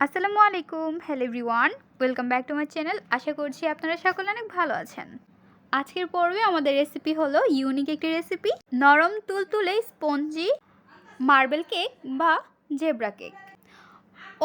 আসসালামু আলাইকুম hello everyone welcome back to my channel আশা করছি আপনারা সকলে অনেক ভালো আছেন। আজকের পর্বে আমাদের রেসিপি হলো ইউনিক একটি রেসিপি নরম তুলতুলে স্পঞ্জি মার্বেল কেক বা জেব্রা কেক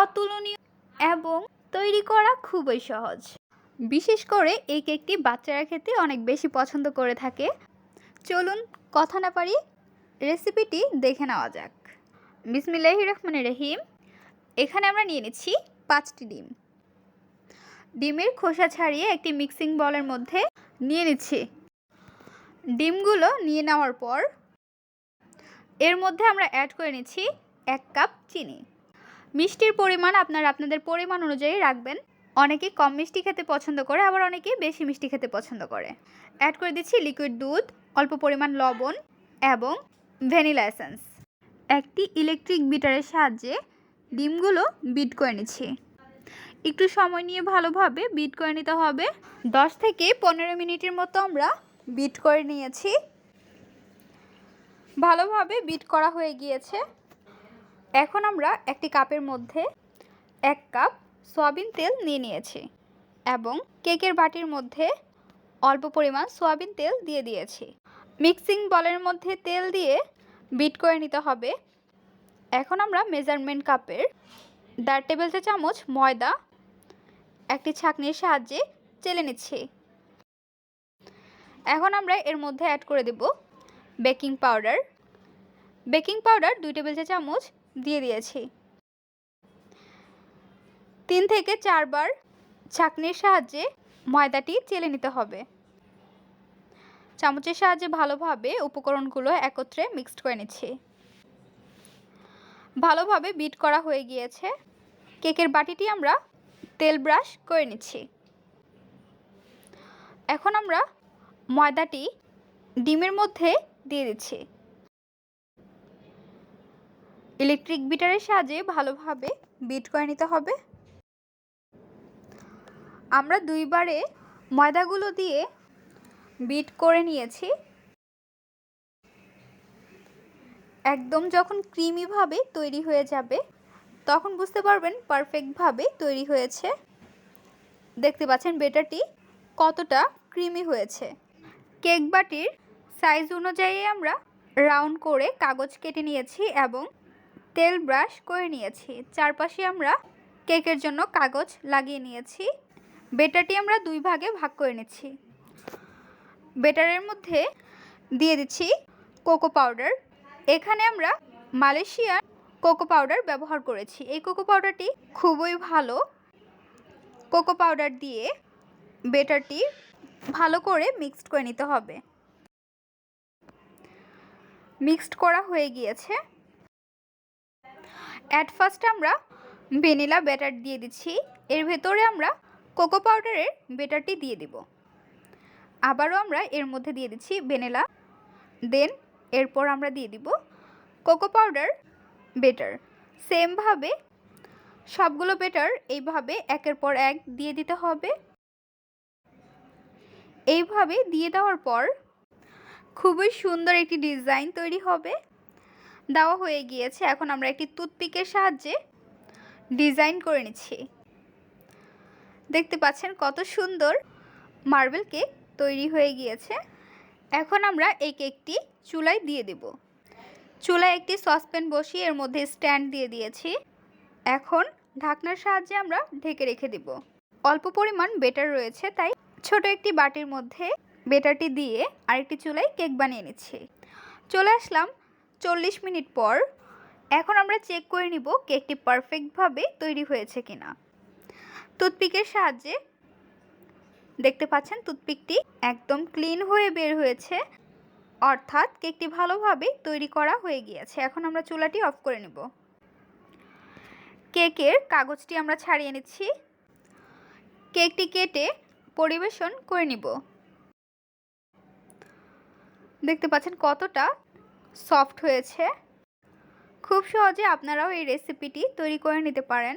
অতুলনীয় এবং তৈরি করা খুবই সহজ। বিশেষ করে এই কেকটি বাচ্চারা খেতে অনেক বেশি পছন্দ করে থাকে। চলুন কথা না পারি রেসিপিটি দেখে নেওয়া যাক। বিসমিল্লাহি রহমানির রহিম। এখানে আমরা নিয়ে নিচ্ছি পাঁচটি ডিম। ডিমের খোসা ছাড়িয়ে একটি মিক্সিং বলের মধ্যে নিয়ে নিচ্ছি। ডিমগুলো নিয়ে নেওয়ার পর এর মধ্যে আমরা অ্যাড করে নিচ্ছি এক কাপ চিনি। মিষ্টির পরিমাণ আপনারা আপনাদের পরিমাণ অনুযায়ী রাখবেন। অনেকে কম মিষ্টি খেতে পছন্দ করে, আবার অনেকে বেশি মিষ্টি খেতে পছন্দ করে। অ্যাড করে দিচ্ছি লিকুইড দুধ, অল্প পরিমাণ লবণ এবং ভ্যানিলা এসেন্স একটি ইলেকট্রিক বিটারের সাহায্যে ডিমগুলো বিট করে নিচ্ছি। একটু সময় নিয়ে ভালোভাবে বিট করে নিতে হবে। দশ থেকে পনেরো মিনিটের মতো আমরা বিট করে নিয়েছি। ভালোভাবে বিট করা হয়ে গিয়েছে। এখন আমরা একটি কাপের মধ্যে এক কাপ সয়াবিন তেল নিয়ে নিয়েছি এবং কেকের বাটির মধ্যে অল্প পরিমাণ সয়াবিন তেল দিয়ে দিয়েছি। মিক্সিং বলের মধ্যে তেল দিয়ে বিট করে নিতে হবে। এখন আমরা মেজারমেন্ট কাপের দেড় টেবিল চা চামচ, ময়দা, একটি ছাঁকনির সাহায্যে চেলে নিচ্ছি। এখন আমরা এর মধ্যে অ্যাড করে দেব বেকিং পাউডার বেকিং পাউডার দুই টেবিল চা চামচ দিয়ে দিয়েছি। তিন থেকে চারবার ছাঁকনির সাহায্যে ময়দাটি চেলে নিতে হবে। চামচের সাহায্যে ভালোভাবে উপকরণগুলো একত্রে মিক্সড করে নিচ্ছি। ভালোভাবে বিট করা হয়ে গিয়েছে। কেকের বাটিটি আমরা তেল ব্রাশ করে নিচ্ছি। এখন আমরা ময়দাটি ডিমের মধ্যে দিয়ে দিচ্ছি। ইলেকট্রিক বিটারের সাহায্যে ভালোভাবে বিট করে নিতে হবে। আমরা দুইবারে ময়দাগুলো দিয়ে বিট করে নিয়েছি। একদম যখন ক্রিমিভাবে তৈরি হয়ে যাবে, তখন বুঝতে পারবেন পারফেক্টভাবে তৈরি হয়েছে। দেখতে পাচ্ছেন বেটারটি কতটা ক্রিমি হয়েছে। কেক বাটির সাইজ অনুযায়ী আমরা রাউন্ড করে কাগজ কেটে নিয়েছি এবং তেল ব্রাশ করে নিয়েছি। চারপাশে আমরা কেকের জন্য কাগজ লাগিয়ে নিয়েছি। বেটারটি আমরা দুই ভাগে ভাগ করে নিচ্ছি। বেটারের মধ্যে দিয়ে দিচ্ছি কোকো পাউডার। এখানে আমরা মালয়েশিয়ার কোকো পাউডার ব্যবহার করেছি। এই কোকো পাউডারটি খুবই ভালো। কোকো পাউডার দিয়ে বেটারটি ভালো করে মিক্সড করে নিতে হবে। মিক্সড করা হয়ে গিয়েছে। অ্যাট ফার্স্ট আমরা ভ্যানিলা ব্যাটার দিয়ে দিচ্ছি। এর ভেতরে আমরা কোকো পাউডারের বেটারটি দিয়ে দিব। আবারও আমরা এর মধ্যে দিয়ে দিচ্ছি ভ্যানিলা। দেন এরপর আমরা দিয়ে দিব কোকো পাউডার, বেটার। সেমভাবে সবগুলো বেটার এইভাবে একের পর এক দিয়ে দিতে হবে। এইভাবে দিয়ে দেওয়ার পর খুবই সুন্দর একটি ডিজাইন তৈরি হবে। দেওয়া হয়ে গিয়েছে, এখন আমরা একটি টুথপিকের সাহায্যে ডিজাইন করে নিচ্ছি। দেখতে পাচ্ছেন কত সুন্দর মার্বেল কেক তৈরি হয়ে গিয়েছে। এখন আমরা এই কেকটি চুলায় দিয়ে দেব। চুলায় একটি সসপ্যান বসিয়ে এর মধ্যে স্ট্যান্ড দিয়ে দিয়েছি। এখন ঢাকনার সাহায্যে আমরা ঢেকে রেখে দেব। অল্প পরিমাণ বেটার রয়েছে, তাই ছোট একটি বাটির মধ্যে বেটারটি দিয়ে আরেকটি চুলায় কেক বানিয়ে নিচ্ছি। চলে আসলাম চল্লিশ মিনিট পর। এখন আমরা চেক করে নিব কেকটি পারফেক্টভাবে তৈরি হয়েছে কিনা। টুথপিকের সাহায্যে দেখতে পাচ্ছেন টুথপিকটি একদম ক্লিন হয়ে বের হয়েছে। অর্থাৎ কেকটি ভালোভাবে তৈরি করা হয়ে গিয়েছে। এখন আমরা চুলাটি অফ করে নেব। কেকের কাগজটি আমরা ছাড়িয়ে নিচ্ছি। কেকটি কেটে পরিবেশন করে নিব। দেখতে পাচ্ছেন কতটা সফট হয়েছে। খুব সহজে আপনারাও এই রেসিপিটি তৈরি করে নিতে পারেন।